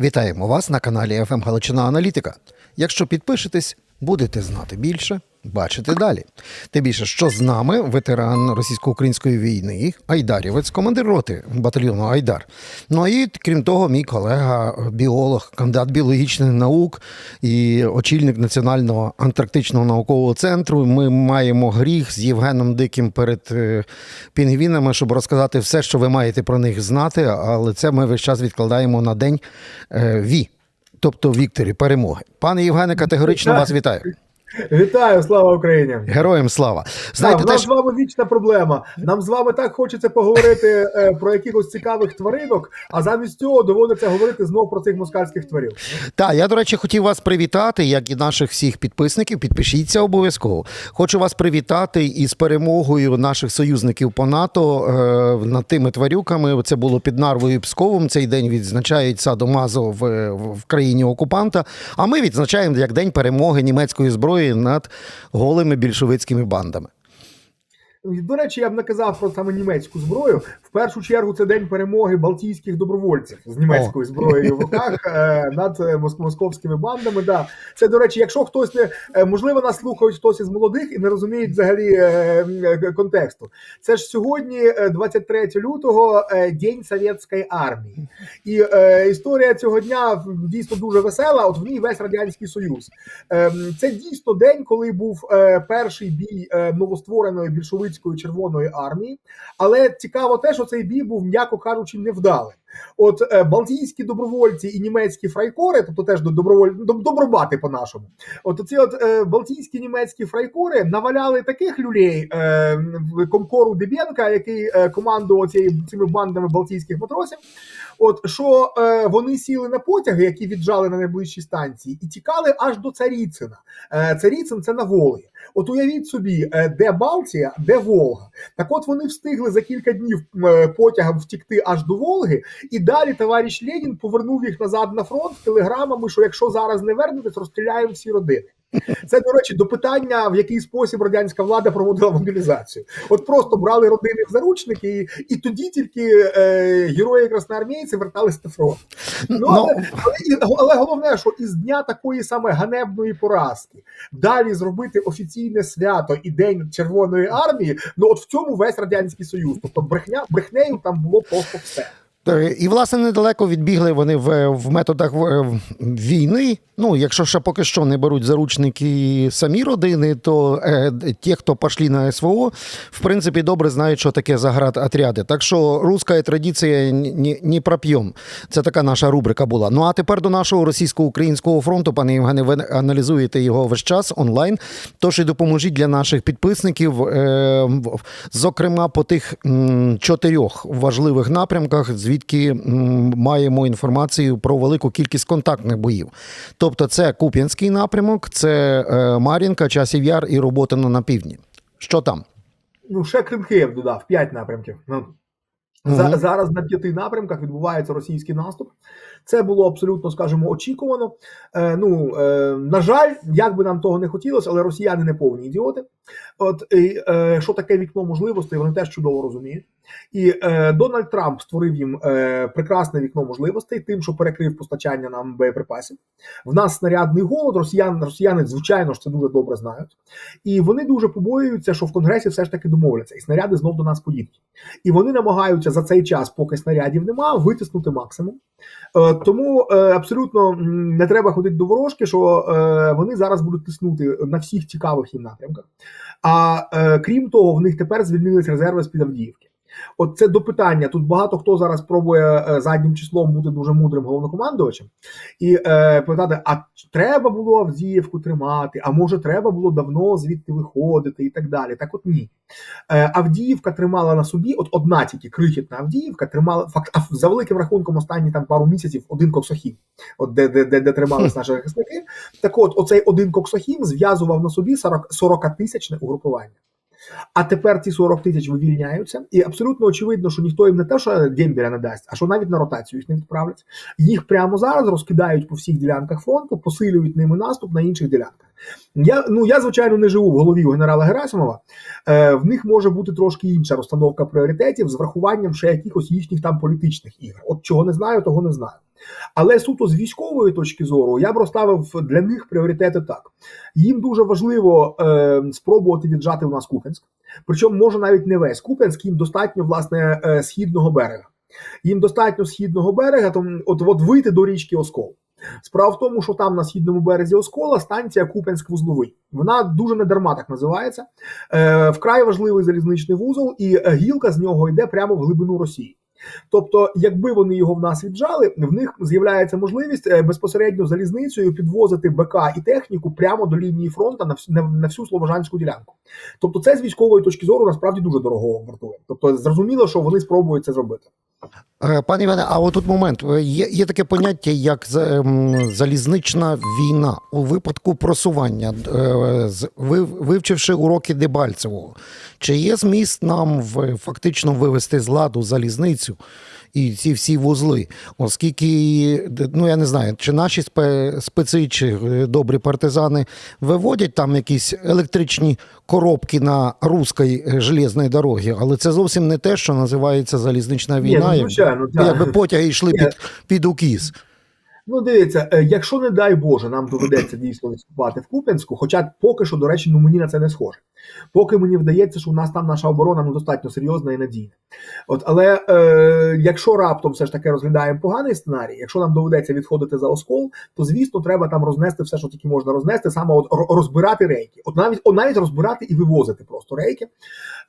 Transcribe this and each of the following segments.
Вітаємо вас на каналі ФМ Галичина Аналітика. Якщо підпишетесь, будете знати більше, бачити далі. Тим більше, що з нами ветеран російсько-української війни, Айдарівець, командир роти батальйону Айдар. Ну і крім того, мій колега, біолог, кандидат біологічних наук і очільник Національного антарктичного наукового центру. Ми маємо гріх з Євгеном Диким перед е, пінгвінами, щоб розказати все, що ви маєте про них знати, але це ми весь час відкладаємо на день е, Ві. Тобто Вікторі, перемоги. Пане Євгене, категорично вас вітаю. Вітаю, слава Україні! Героям слава. Знаєте, нас теж з вами вічна проблема. Нам з вами так хочеться поговорити е, про якихось цікавих тваринок, а замість цього доводиться говорити знов про цих москальських тварів. Так, я, до речі, хотів вас привітати, як і наших всіх підписників. Підпишіться обов'язково. Хочу вас привітати із перемогою наших союзників по НАТО е, над тими тварюками. Це було під Нарвою і Псковом. Цей день відзначають Садомазо в, в країні окупанта. А ми відзначаємо як день перемоги німецької зброї над голими більшовицькими бандами. До речі, я б наказав про саме німецьку зброю. Першу чергу це день перемоги балтійських добровольців з німецькою зброєю в руках е, над е, московськими бандами. Да. Це, до речі, якщо хтось не е, можливо нас слухають хтось із молодих і не розуміють взагалі контексту. Це ж сьогодні, е, 23 лютого, День Совєтської армії. І історія цього дня дійсно дуже весела. От в ній весь радянський союз. Це дійсно день, коли був перший бій новоствореної більшовицької червоної армії. Але цікаво те, що цей бій був, м'яко кажучи, невдалим. От е, балтійські добровольці і німецькі фрайкори, тобто теж до- доброволь... доб- добробати по-нашому. От ці от е, балтійські німецькі фрайкори наваляли таких люлей е, комкору Дебєнка, який е, командував цією цими бандами балтійських матросів. От що е, вони сіли на потяги, які віджали на найближчій станції, і тікали аж до Царіцина. Е, Царіцин це на Волгі. От уявіть собі, е, де Балтія, де Волга. Так от вони встигли за кілька днів е, потягом втікти аж до Волги, і далі товариш Ленін повернув їх назад на фронт телеграмами, що якщо зараз не вернетесь, розстріляємо всі родини. Це, до речі, до питання, в який спосіб радянська влада проводила мобілізацію. От просто брали родини в заручники, і, і тоді тільки е, герої красноармійці вертались на фронт. Ну, Ну, але, але, але головне, що із дня такої саме ганебної поразки далі зробити офіційне свято і День Червоної армії. Ну от в цьому весь радянський союз. Тобто брехня брехнею там було просто все. І, власне, недалеко відбігли вони в, в методах війни. Ну, якщо ще поки що не беруть заручники самі родини, то е, ті, хто пішли на СВО, в принципі, добре знають, що таке заградотряди. Так що руська традиція не, не проп'єм. Це така наша рубрика була. Ну а тепер до нашого російсько-українського фронту, пане Євгене, ви аналізуєте його весь час онлайн. Тож і допоможіть для наших підписників, е, зокрема, по тих м, чотирьох важливих напрямках, звідки маємо інформацію про велику кількість контактних боїв. Тобто, це Куп'янський напрямок, це е, Мар'їнка, Часів Яр і Роботино на півдні. Що там? Ну ще Крим Київ додав п'ять напрямків. За, зараз на п'яти напрямках відбувається російський наступ. Це було абсолютно, скажімо, очікувано. Е, ну, е, на жаль, як би нам того не хотілося, але росіяни не повні ідіоти. От і, е, що таке вікно можливостей, вони теж чудово розуміють. І е, Дональд Трамп створив їм е, прекрасне вікно можливостей, тим, що перекрив постачання нам боєприпасів. В нас снарядний голод. Росіян, росіяни, звичайно ж, це дуже добре знають. І вони дуже побоюються, що в Конгресі все ж таки домовляться, і снаряди знов до нас поїдуть. І вони намагаються за цей час, поки снарядів нема, витиснути максимум. Е, тому е, абсолютно не треба ходити до ворожки, що е, вони зараз будуть тиснути на всіх цікавих їм напрямках. А е, крім того, в них тепер звільнились резерви з під Авдіївки. От це до питання. Тут багато хто зараз пробує е, заднім числом бути дуже мудрим головнокомандувачем і е, питати: а треба було Авдіївку тримати? А може, треба було давно звідти виходити і так далі. Так, от ні. Е, Авдіївка тримала на собі, от одна тільки крихітна Авдіївка тримала факт, а за великим рахунком останні там пару місяців один коксохім, от де, де, де, де тримались наші захисники. Так от, оцей один коксохім зв'язував на собі 40 40-тисячне угрупування. А тепер ці 40 тисяч вивільняються, і абсолютно очевидно, що ніхто їм не те, що дембеля не дасть, а що навіть на ротацію їх не відправлять. Їх прямо зараз розкидають по всіх ділянках фронту, посилюють ними наступ на інших ділянках. Я ну я звичайно не живу в голові у генерала Герасимова. Е, в них може бути трошки інша розстановка пріоритетів з врахуванням ще якихось їхніх там політичних ігр. От чого не знаю, того не знаю. Але суто з військової точки зору я б розставив для них пріоритети так. Їм дуже важливо е, спробувати віджати у нас Купенськ. Причому може навіть не весь Купенськ, їм достатньо власне е, східного берега. Їм достатньо східного берега, тому от, от вийти до річки Оскол. Справа в тому, що там на східному березі Оскола станція Купенськ-Вузловий. Вона дуже недарма так називається. Е, вкрай важливий залізничний вузол, і е, гілка з нього йде прямо в глибину Росії. Тобто, якби вони його в нас віджали, в них з'являється можливість е, безпосередньо залізницею підвозити БК і техніку прямо до лінії фронту на всю, на, всю Слобожанську ділянку. Тобто, це з військової точки зору насправді дуже дорого вартує. Тобто, зрозуміло, що вони спробують це зробити. Е, Пане Іване, а отут момент. Е, Є, є таке поняття, як ем, залізнична війна у випадку просування. Е, Вивчивши уроки Дебальцевого, чи є зміст нам фактично вивести з ладу залізницю і ці всі вузли? Оскільки, ну я не знаю, чи наші спеці чи е, добрі партизани виводять там якісь електричні коробки на руській железній железної дорогі, але це зовсім не те, що називається залізнична Ні, війна. ну, якби- звичайно, так. Якби потяги йшли під, під укіс. Ну, дивіться, е, якщо не дай Боже, нам доведеться дійсно виступати в Куп'янську, хоча поки що, до речі, ну мені на це не схоже. Поки мені вдається, що у нас там наша оборона ну, достатньо серйозна і надійна. От, але е, якщо раптом все ж таки розглядаємо поганий сценарій, якщо нам доведеться відходити за оскол, то звісно треба там рознести все, що тільки можна рознести, саме от розбирати рейки. От навіть от навіть розбирати і вивозити просто рейки.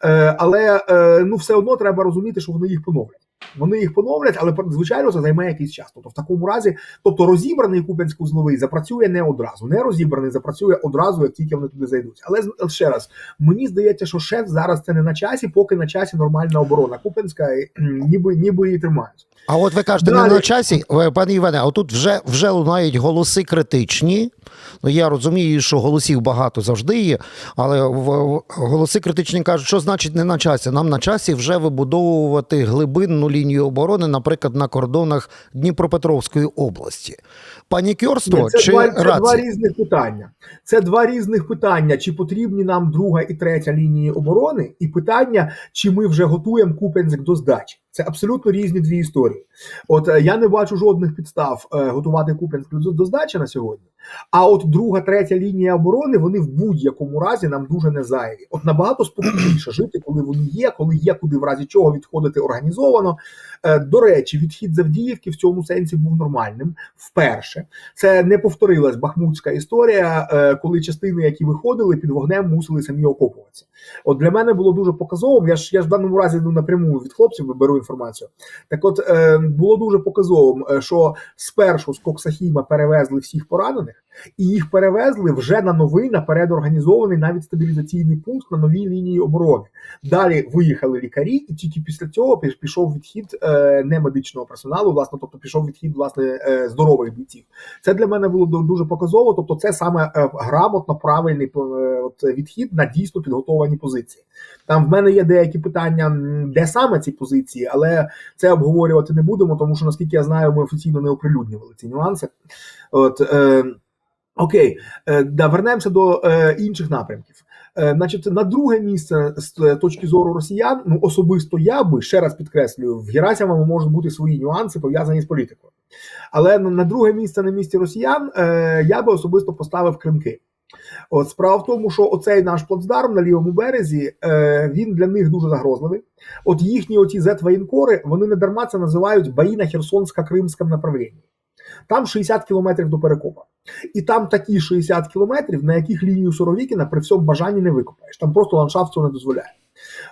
Е, але е, ну все одно треба розуміти, що вони їх поновлять. Вони їх поновлять, але звичайно це займе якийсь час. Тобто в такому разі, тобто розібраний Куп'янський узловий запрацює не одразу, не розібраний запрацює одразу, як тільки вони туди зайдуть. Але ще раз, мені здається, що шеф зараз це не на часі, поки на часі нормальна оборона Куп'янська, ніби ніби її тримають. А от ви кажете, не на часі, Е, пане Іване, а тут вже, вже лунають голоси критичні. Ну, я розумію, що голосів багато завжди є, але голоси критичні кажуть, що значить не на часі. Нам на часі вже вибудовувати глибинну лінію оборони, наприклад, на кордонах Дніпропетровської області. Панікерство Ні, це, чи два, це два різних питання. Це два різних питання: чи потрібні нам друга і третя лінії оборони, і питання, чи ми вже готуємо Купенськ до здачі. Це абсолютно різні дві історії. От е, я не бачу жодних підстав е, готувати Купенськ до, до здачі на сьогодні. А от друга, третя лінія оборони вони в будь-якому разі нам дуже не зайві. От набагато спокійніше жити, коли вони є, коли є куди в разі чого відходити організовано. Е, До речі, відхід з Авдіївки в цьому сенсі був нормальним вперше. Це не повторилась бахмутська історія, е, коли частини, які виходили під вогнем, мусили самі окопуватися. От для мене було дуже показовим. Я ж я ж в даному разі ну, напряму від хлопців беру інформацію. Так, от е, було дуже показовим, що спершу з Коксахіма перевезли всіх поранених, і їх перевезли вже на новий наперед організований навіть стабілізаційний пункт на новій лінії оборони. Далі виїхали лікарі, і тільки після цього піш- пішов відхід е, немедичного персоналу, власне, тобто пішов відхід власне е, здорових бійців. Це для мене було дуже показово. Тобто, це саме е, грамотно правильний е, от, відхід на дійсно підготовані позиції. Там в мене є деякі питання, де саме ці позиції, але це обговорювати не будемо, тому що наскільки я знаю, ми офіційно не оприлюднювали ці нюанси. От е, окей, е, да, вернемося до е, інших напрямків. Е, Значить, на друге місце з точки зору росіян, ну особисто я би ще раз підкреслюю, в Герасимова можуть бути свої нюанси пов'язані з політикою. Але на друге місце на місці росіян я би особисто поставив Кримки. От справа в тому, що оцей наш плацдарм на лівому березі е, він для них дуже загрозливий. От їхні оці зет-воєнкори, вони не дарма це називають бої на Херсонсько-Кримському направлінні. Там 60 кілометрів до перекопа. І там такі 60 кілометрів, на яких лінію Суровікіна при всьому бажанні не викопаєш. Там просто ландшафт цього не дозволяє.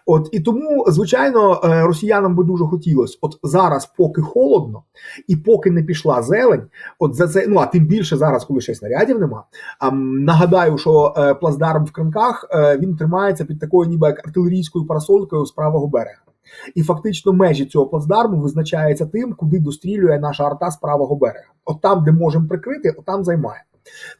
От і тому, звичайно, е, росіянам би дуже хотілося, от зараз, поки холодно, і поки не пішла зелень, от за це, ну а тим більше зараз, коли ще снарядів нема. А нагадаю, що е, плацдарм в Кримках е, він тримається під такою, ніби як артилерійською парасолькою з правого берега. І фактично межі цього плацдарму визначаються тим, куди дострілює наша арта з правого берега. От там, де можемо прикрити, от там займає.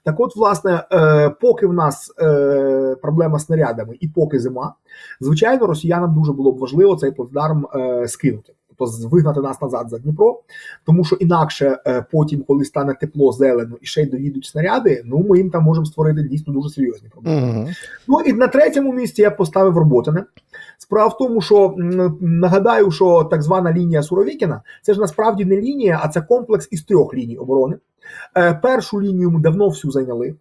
Так от, власне, е, поки в нас е, проблема з снарядами і поки зима, звичайно, росіянам дуже було б важливо цей плацдарм е, скинути. Тобто вигнати нас назад за Дніпро, тому що інакше е, потім, коли стане тепло, зелено і ще й доїдуть снаряди, ну ми їм там можемо створити дійсно дуже серйозні проблеми. Мгм. Ну і на третьому місці я поставив Роботине. Справа в тому, що нагадаю, що так звана лінія Суровікіна це ж насправді не лінія, а це комплекс із трьох ліній оборони. Е, першу лінію ми давно всю зайняли.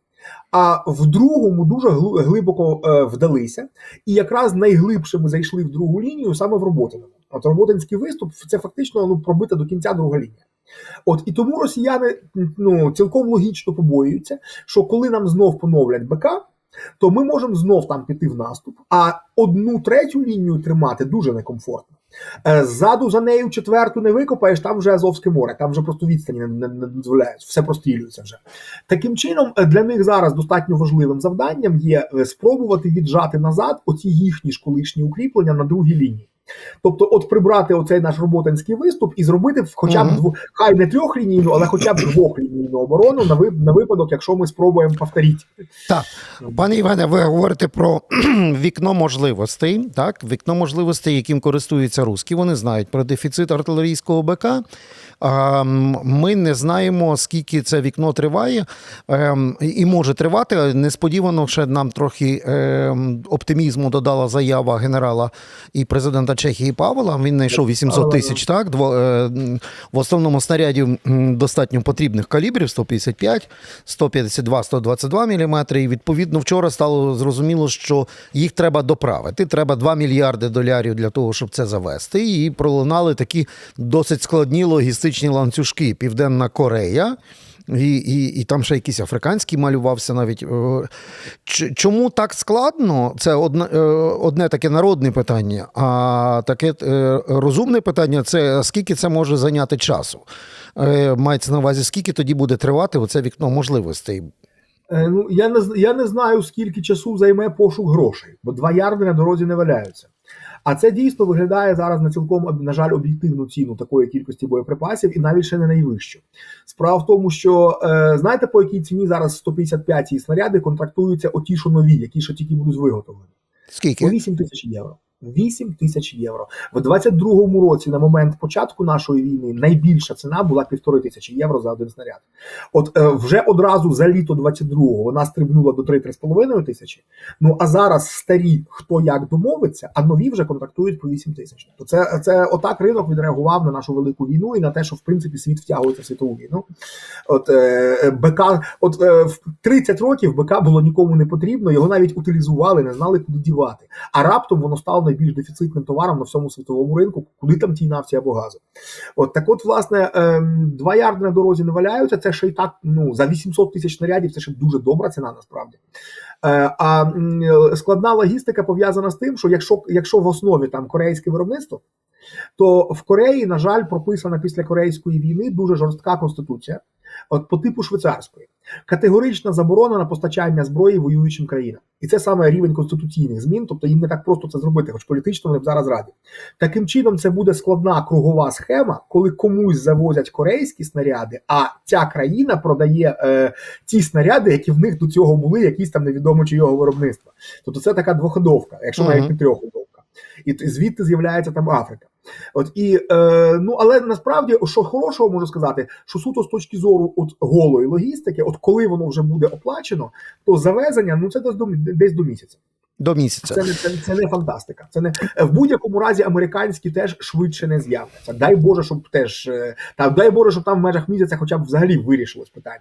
А в другому дуже глибоко е, вдалися, і якраз найглибше ми зайшли в другу лінію саме в Роботиному. От Роботинський виступ це фактично ну пробита до кінця друга лінія. От і тому росіяни ну цілком логічно побоюються, що коли нам знов поновлять БК, то ми можемо знов там піти в наступ, а одну третю лінію тримати дуже некомфортно. Е, Ззаду за нею четверту не викопаєш, там вже Азовське море, там вже просто відстані не, не, не дозволяють, все прострілюється вже. Таким чином, е, для них зараз достатньо важливим завданням є е, спробувати віджати назад оці їхні ж колишні укріплення на другій лінії. Тобто, от прибрати оцей наш роботинський виступ і зробити хоча б дво, хай не трьохлінійну, але хоча б двохлінійну оборону на, ви, на випадок, якщо ми спробуємо повторити. Так, пане Євгене, ви говорите про вікно можливостей, так? Вікно можливостей, яким користуються русські. Вони знають про дефіцит артилерійського БК. Ми не знаємо, скільки це вікно триває ем, і може тривати. Несподівано ще нам трохи ем, оптимізму додала заява генерала і президента Чехії Павла. Він знайшов 800 тисяч. Так, е, в основному снарядів достатньо потрібних калібрів 155, 152, 122 мм. І відповідно вчора стало зрозуміло, що їх треба доправити. Треба 2 мільярди долярів для того, щоб це завести. І пролунали такі досить складні логістичні ланцюжки. Південна Корея. І, і, і там ще якийсь африканський малювався навіть. Е, Чому так складно? Це одне, е, одне таке народне питання, а таке е, розумне питання це скільки це може зайняти часу. Мається на увазі, скільки тоді буде тривати оце вікно можливостей. Ну, я, не, я не знаю, скільки часу займе пошук грошей, бо два ярди на дорозі не валяються. А це дійсно виглядає зараз на цілком, на жаль, об'єктивну ціну такої кількості боєприпасів і навіть ще не найвищу. Справа в тому, що е, знаєте, по якій ціні зараз 155 ці снаряди контрактуються оті, що нові, які ще тільки будуть виготовлені. Скільки? По Скільки? 8 тисяч євро. 8 тисяч євро. В 22-му році, на момент початку нашої війни, найбільша ціна була півтори тисячі євро за один снаряд. От е, вже одразу за літо 22-го вона стрибнула до 3-3,5 тисячі. Ну а зараз старі, хто як домовиться, а нові вже контрактують по 8 тисяч. То це, це отак ринок відреагував на нашу велику війну і на те, що в принципі світ втягується в світову війну. От е, БК, от е, в 30 років БК було нікому не потрібно, його навіть утилізували, не знали, куди дівати. А раптом воно стало найбільш дефіцитним товаром на всьому світовому ринку, куди там тій нафті або газу. От так, от, власне, ем, два ярди на дорозі не валяються. Це ще й так, ну за 800 тисяч снарядів, це ще дуже добра ціна насправді. Е, а складна логістика пов'язана з тим, що якщо, якщо в основі там корейське виробництво, то в Кореї, на жаль, прописана після корейської війни дуже жорстка конституція, от по типу швейцарської. Категорична заборона на постачання зброї воюючим країнам. І це саме рівень конституційних змін, тобто їм не так просто це зробити, хоч політично вони б зараз раді. Таким чином, це буде складна кругова схема, коли комусь завозять корейські снаряди, а ця країна продає е, ті снаряди, які в них до цього були, якісь там невідомо чийого виробництва. Тобто це така двоходовка, якщо навіть не трьохходовка. І звідти з'являється там Африка. От і е, ну але насправді, що хорошого можу сказати, що суто з точки зору от голої логістики, от коли воно вже буде оплачено, то завезення ну це десь до десь до місяця. До місяця. Це не це, це не фантастика. Це не в будь-якому разі американські теж швидше не з'являться. Дай Боже, щоб теж е, та дай Боже, щоб там в межах місяця, хоча б взагалі вирішилось питання.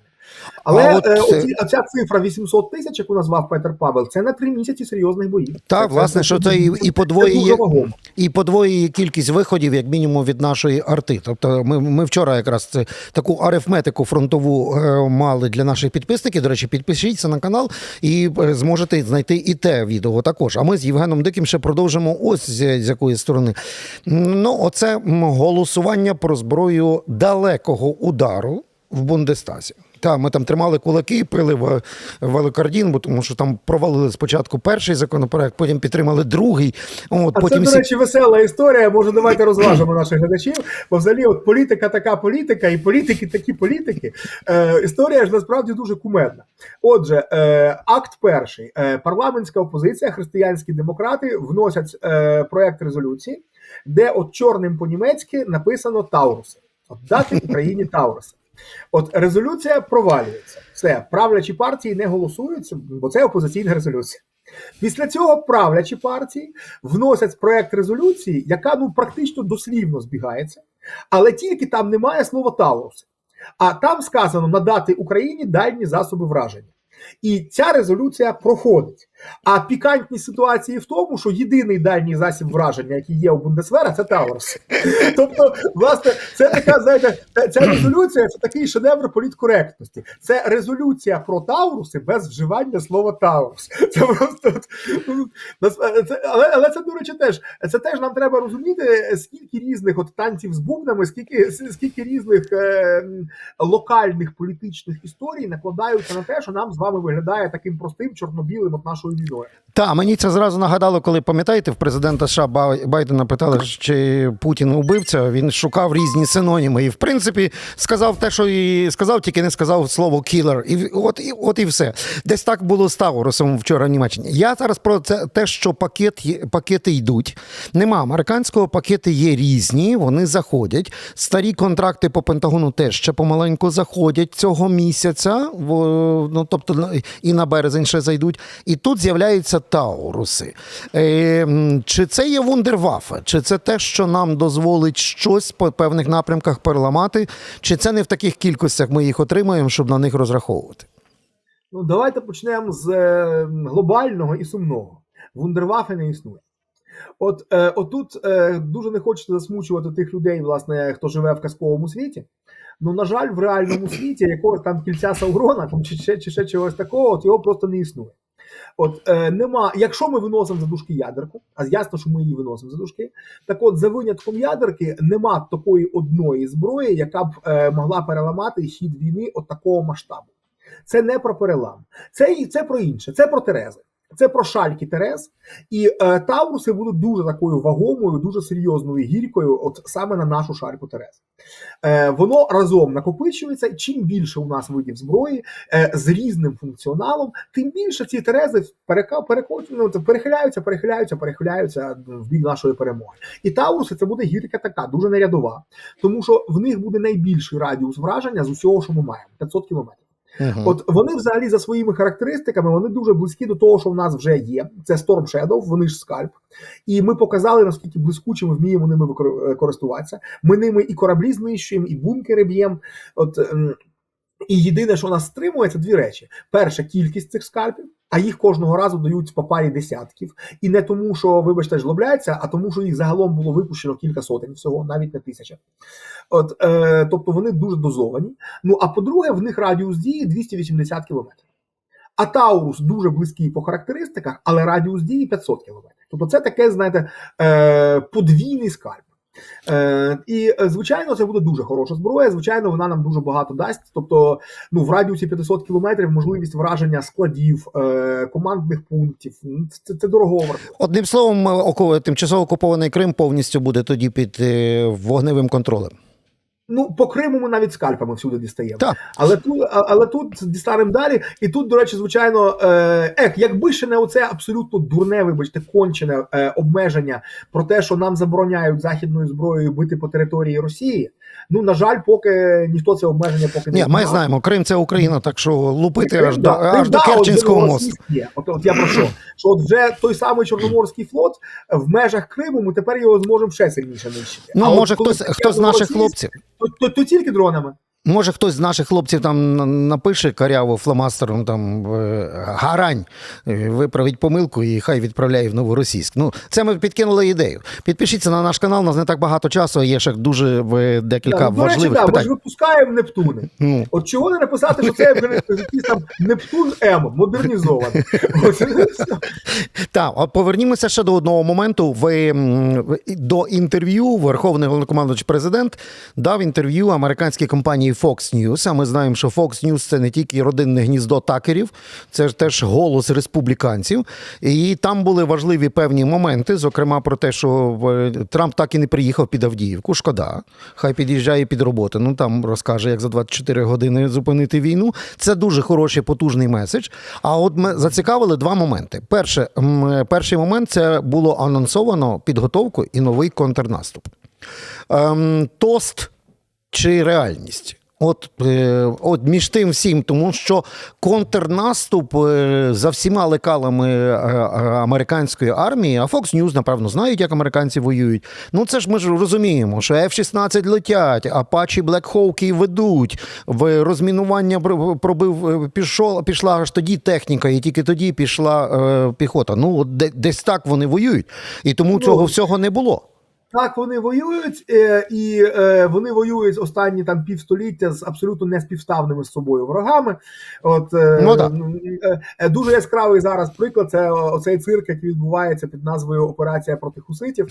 Але А от, е, оці, оця цифра 800 тисяч, яку назвав Петер Павел, це на три місяці серйозних боїв. Так, Це- власне, що це і, і це вагомо. і подвоює кількість виходів, як мінімум, від нашої арти. Тобто, ми, ми вчора якраз це таку арифметику фронтову е, мали для наших підписників. До речі, підпишіться на канал і зможете знайти і те відео також. А ми з Євгеном Диким ще продовжимо ось з, з якої сторони. Ну, оце голосування про зброю далекого удару в Бундестазі. Так, ми там тримали кулаки, пили великардін, бо тому що там провалили спочатку перший законопроект, потім підтримали другий. От, А потім це, до речі, весела історія. Може, давайте розважимо наших глядачів. Бо взагалі, от політика така політика, і політики такі політики. Е, історія ж насправді дуже кумедна. Отже, е, акт перший. Е, парламентська опозиція, християнські демократи вносять е, проект резолюції, де от чорним по-німецьки написано Тауруси. От дати Україні Тауруси. От резолюція провалюється. Все, правлячі партії не голосуються, бо це опозиційна резолюція. Після цього правлячі партії вносять проект резолюції, яка ну практично дослівно збігається, але тільки там немає слова Таурус. А там сказано надати Україні дальні засоби враження. І ця резолюція проходить. А пікантні ситуації в тому, що єдиний дальній засіб враження, який є у Бундесвера, це Таурус. Тобто, власне, це така, знаєте, ця- резолюція це такий шедевр політкоректності. Це резолюція про Тауруси без вживання слова Таурус. Це просто ну, нас- це, але, але це, до речі, теж це теж нам треба розуміти, скільки різних от танців з бубнами, скільки, скільки різних е, локальних політичних історій накладаються на те, що нам з вами виглядає таким простим чорно-білим от нашою війною. Та мені це зразу нагадало, коли пам'ятаєте, в президента США Байдена питали, чи Путін убивця. Він шукав різні синоніми. І в принципі сказав те, що і сказав, тільки не сказав слово кілер. І от і от і все. Десь так було з Таурусом вчора в Німеччині. Я зараз про це те, що пакет пакети йдуть. Нема американського пакети є різні. Вони заходять. Старі контракти по Пентагону теж ще помаленьку заходять цього місяця. Ну тобто і на березень ще зайдуть. І тут з'являються Тауруси. Е, чи це є вундервафа? Чи це те, що нам дозволить щось по певних напрямках переламати? Чи це не в таких кількостях ми їх отримаємо, щоб на них розраховувати? Ну, давайте почнемо з е, глобального і сумного. Вундервафи не існує. От е, отут е, дуже не хочеться засмучувати тих людей, власне, хто живе в казковому світі. Ну, на жаль, в реальному світі якогось там кільця Саугрона там, чи, ще, чи ще чогось такого, от його просто не існує. От е, нема, якщо ми виносимо за дужки ядерку, а ясно, що ми її виносимо за дужки, так от за винятком ядерки нема такої одної зброї, яка б е, могла переламати хід війни от такого масштабу. Це не про перелам, це, це про інше, це про Терези. Це про шальки Терез, і е, Тавруси будуть дуже такою вагомою, дуже серйозною гіркою, от саме на нашу шальку Терез. Е, воно разом накопичується. Чим більше у нас видів зброї е, з різним функціоналом, тим більше ці Терези перехиляються, перехиляються, перехиляються в бік нашої перемоги. І Тауруси це буде гірка така, дуже нерядова, тому що в них буде найбільший радіус враження з усього, що ми маємо 500 кілометрів. Угу. От вони взагалі за своїми характеристиками вони дуже близькі до того, що в нас вже є. Це Storm Shadow, вони ж скальп. І ми показали, наскільки блискучими вміємо ними е, користуватися. Ми ними і кораблі знищуємо, і бункери б'ємо. Ем, і єдине, що нас стримує, це дві речі: перша кількість цих скальпів, а їх кожного разу дають по парі десятків. І не тому, що, вибачте, жлобляться, а тому, що їх загалом було випущено кілька сотень всього, навіть не тисяча. От, е, тобто вони дуже дозовані. Ну а по-друге, в них радіус дії 280 км. А Таурус дуже близький по характеристиках, але радіус дії 500 км. Тобто це таке, знаєте, е, подвійний скальп. Е, і е, звичайно, це буде дуже хороша зброя. Звичайно, вона нам дуже багато дасть. Тобто, ну в радіусі 500 кілометрів можливість враження складів, е, командних пунктів. Це, це дорого. Одним словом, око- тимчасово окупований Крим повністю буде тоді під е, вогневим контролем. Ну, по Криму ми навіть скальпами всюди дістаємо. Так. Але тут, але тут дістанемо далі. І тут, до речі, звичайно, е, ех, якби ще не оце абсолютно дурне, вибачте, кончене е, обмеження про те, що нам забороняють західною зброєю бити по території Росії. Ну, на жаль, поки ніхто це обмеження поки не Ні, ми знаємо, Крим це Україна, так що лупити Крим, аж до да, Крим, аж до да, от Керченського мосту. Є. От, от я про що? Що от вже той самий Чорноморський флот в межах Криму, ми тепер його зможемо ще сильніше нищити. Ну, А може, от, хтось, хтось з наших хлопців. То, то, то тільки дронами. Може, хтось з наших хлопців там напише каряво фломастером там е, гарань, е, виправить помилку і хай відправляє в новоросійськ. Ну, це ми підкинули ідею. Підпишіться на наш канал, у нас не так багато часу, є ще дуже е, декілька Да, ну, до речі, важливих да, ми ж випускаємо Нептуни. Ну, От чого не написати, що це якийсь там Нептун М модернізований. От, Так, а повернімося ще до одного моменту. Ви до інтерв'ю Верховний головнокомандуючий президент дав інтерв'ю американській компанії Fox News. А ми знаємо, що Fox News – це не тільки родинне гніздо такерів, це ж теж голос республіканців. І там були важливі певні моменти, зокрема про те, що е, Трамп так і не приїхав під Авдіївку. Шкода, хай під'їжджає під роботу. Ну там розкаже, як за 24 години зупинити війну. Це дуже хороший, потужний меседж. А от ми зацікавили два моменти. Перше, перший момент це було анонсовано підготовку і новий контрнаступ. Ем, тост чи реальність? От, е, от між тим всім, тому що контрнаступ е, за всіма лекалами е, американської армії, а Fox News, напевно, знають, як американці воюють. Ну це ж ми ж розуміємо, що F-16 летять, Апачі Black Hawk ведуть, в розмінування пр- пробив, пішов, пішла аж тоді техніка, і тільки тоді пішла е, піхота. Ну, от десь так вони воюють. І тому цього всього не було. Так, вони воюють, е, і е, вони воюють останні там півстоліття з абсолютно неспівставними з собою ворогами. От е, Ну, так. дуже яскравий зараз приклад. Це оцей цирк, який відбувається під назвою Операція проти хуситів.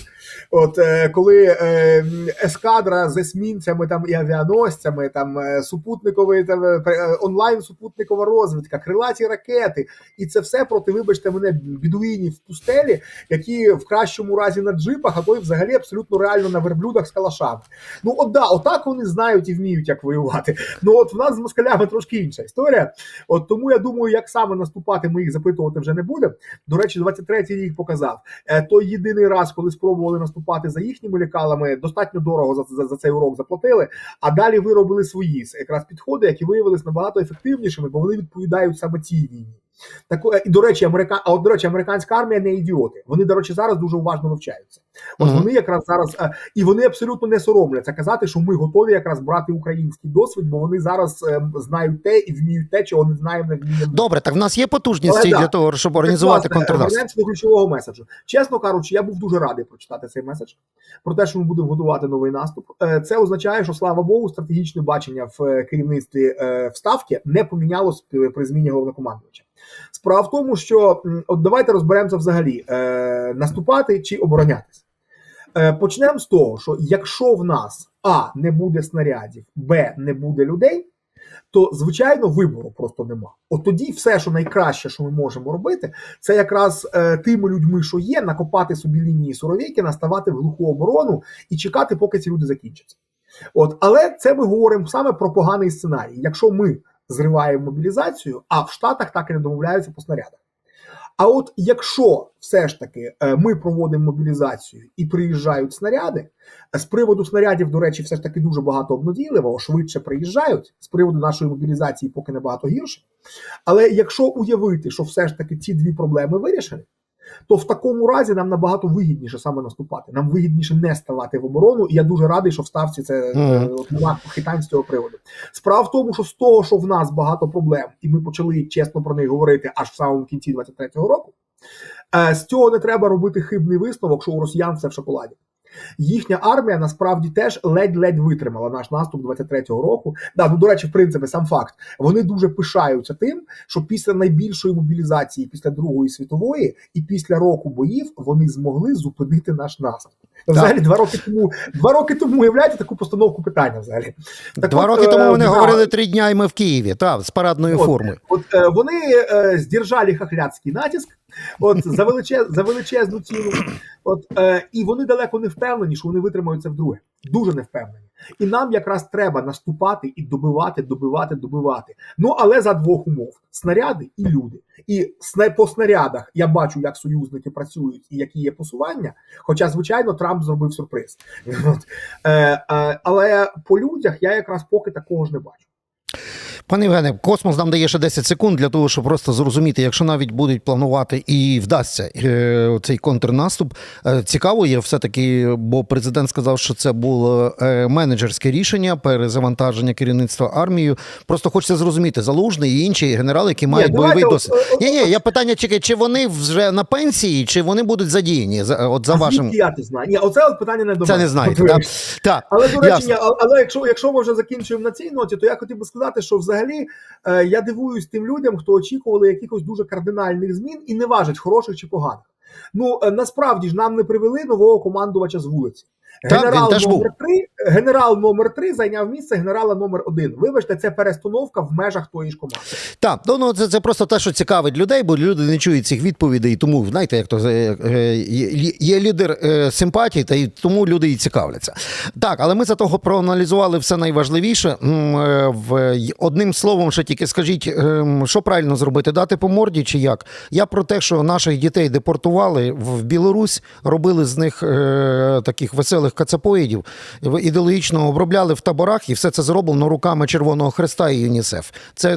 От е, коли е, ескадра з есмінцями там і авіаносцями, там супутниковий там онлайн супутникова розвідка, крилаті ракети, і це все проти, вибачте мене, бідуїнів в пустелі, які в кращому разі на джипах, а то й взагалі абсолютно реально на верблюдах з калашами. Ну от да, отак вони знають і вміють як воювати. Ну от в нас з москалями трошки інша історія. От тому я думаю, як саме наступати, ми їх запитувати вже не будемо. До речі, 23-й рік показав. Е, той єдиний раз, коли спробували наступати за їхніми лікалами, достатньо дорого за, за, за цей урок заплатили. А далі виробили свої якраз підходи, які виявилися набагато ефективнішими, бо вони відповідають саме цій війні. Так, е, і до речі, америка... а от, до речі, американська армія не ідіоти. Вони, до речі, зараз дуже уважно вивчаються. От Мгм. вони якраз зараз е, і вони абсолютно не соромляться казати, що ми готові якраз брати український досвід, бо вони зараз е, знають те і вміють те, чого не знаємо, не вміємо. Добре, так в нас є потужності Але да. для того, щоб організувати контрнаступ. До ключового меседжу. Чесно кажучи, я був дуже радий прочитати цей меседж про те, що ми будемо готувати новий наступ. Це означає, що слава Богу, стратегічне бачення в керівництві вставки не помінялось при зміні головнокомандувача. Справа в тому, що от давайте розберемося взагалі: е, наступати чи оборонятись. Е, Почнемо з того, що якщо в нас А не буде снарядів, Б не буде людей, то звичайно вибору просто нема. От тоді все, що найкраще, що ми можемо робити, це якраз е, тими людьми, що є, накопати собі лінії Суровейки, наставати в глуху оборону і чекати, поки ці люди закінчаться. От, але це ми говоримо саме про поганий сценарій. Якщо ми зриваємо мобілізацію, а в Штатах так і не домовляються по снарядах. А от якщо все ж таки е, ми проводимо мобілізацію і приїжджають снаряди, з приводу снарядів, до речі, все ж таки дуже багато обнадійливого, швидше приїжджають. З приводу нашої мобілізації поки набагато гірше. Але якщо уявити, що все ж таки ці дві проблеми вирішені, то в такому разі нам набагато вигідніше саме наступати. Нам вигідніше не ставати в оборону. І я дуже радий, що в ставці це нема хитань з цього приводу. Справа в тому, що з того, що в нас багато проблем, і ми почали чесно про них говорити аж в самому кінці 23-го року. е, З цього не треба робити хибний висновок, що у росіян все в шоколаді. Їхня армія насправді теж ледь-ледь витримала наш наступ 23-го року. Да, ну до речі, в принципі, сам факт. Вони дуже пишаються тим, що після найбільшої мобілізації, після Другої світової і після року боїв вони змогли зупинити наш наступ. Взагалі, два роки тому, два роки тому уявляєте таку постановку питання. Взагалі, Так Два от, роки е, тому вони да, говорили три дня, і ми в Києві, та, з парадної От. форми. От е, вони е, здержали хахляцький натиск, от за величез, за величезну ціну. От е, і вони далеко не впевнені, що вони витримають це вдруге. Дуже не впевнені. І нам якраз треба наступати і добивати, добивати, добивати. Ну але за двох умов: снаряди і люди. І по снарядах я бачу, як союзники працюють і які є посування. Хоча, звичайно, Трамп зробив сюрприз. От. Е, е, але по людях я якраз поки такого ж не бачу. Пане Євгене, космос нам дає ще 10 секунд для того, щоб просто зрозуміти, якщо навіть будуть планувати і вдасться е, цей контрнаступ. Е, цікаво є все-таки, бо президент сказав, що це було е, менеджерське рішення, перезавантаження керівництва армією. Просто хочеться зрозуміти, залужний і інші генерали, які мають давайте бойовий досвід. Ні, ні, я питання чекаю, чи вони вже на пенсії, чи вони будуть задіяні от за а вашим. я це знаю? Ні, оце от питання не до Це мене. не знаєте, так? Так, Але до речі, ні, а- але якщо, якщо ми вже закінчуємо на цій ноті, то я хотів би сказати, що взагалі е, я дивуюсь тим людям, хто очікували якихось дуже кардинальних змін і не важить хороших чи поганих. Ну е, насправді ж нам не привели нового командувача з вулиці. Генерал номер 3 генерал номер 3 зайняв місце генерала номер 1 Вибачте, це перестановка в межах тої ж команди. Так, ну, ну це, це просто те, що цікавить людей, бо люди не чують цих відповідей. Тому знаєте, як то е, е, є, є лідер е, симпатії, та й тому люди і цікавляться. Так, але ми за того проаналізували все найважливіше. Одним словом, ще тільки скажіть, ем, що правильно зробити, дати по морді чи як? Я про те, що наших дітей депортували в Білорусь, робили з них таких веселих. кацапоїдів в- ідеологічно обробляли в таборах, і все це зроблено руками Червоного Хреста і ЮНІСЕФ. Це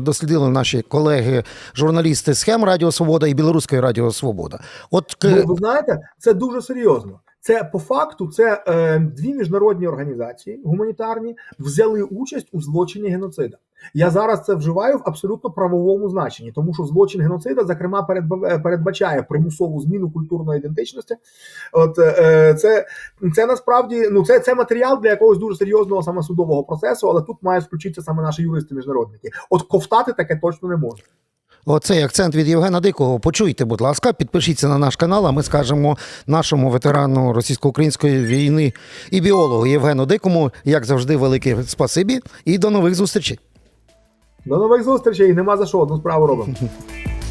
дослідили наші колеги, журналісти схем Радіо Свобода і Білоруської Радіо Свобода. От Ну, ви знаєте, це дуже серйозно. Це по факту це е, дві міжнародні організації гуманітарні взяли участь у злочині геноцида. Я зараз це вживаю в абсолютно правовому значенні, тому що злочин геноцида, зокрема, передба- е, передбачає примусову зміну культурної ідентичності. От е, це, це насправді ну це, це матеріал для якогось дуже серйозного саме судового процесу, але тут мають включитися саме наші юристи-міжнародники. От ковтати таке точно не можна. Оцей акцент від Євгена Дикого. Почуйте, будь ласка, підпишіться на наш канал. А ми скажемо нашому ветерану російсько-української війни і біологу Євгену Дикому, як завжди, велике спасибі і до нових зустрічей. До нових зустрічей. Нема за що одну справу робимо.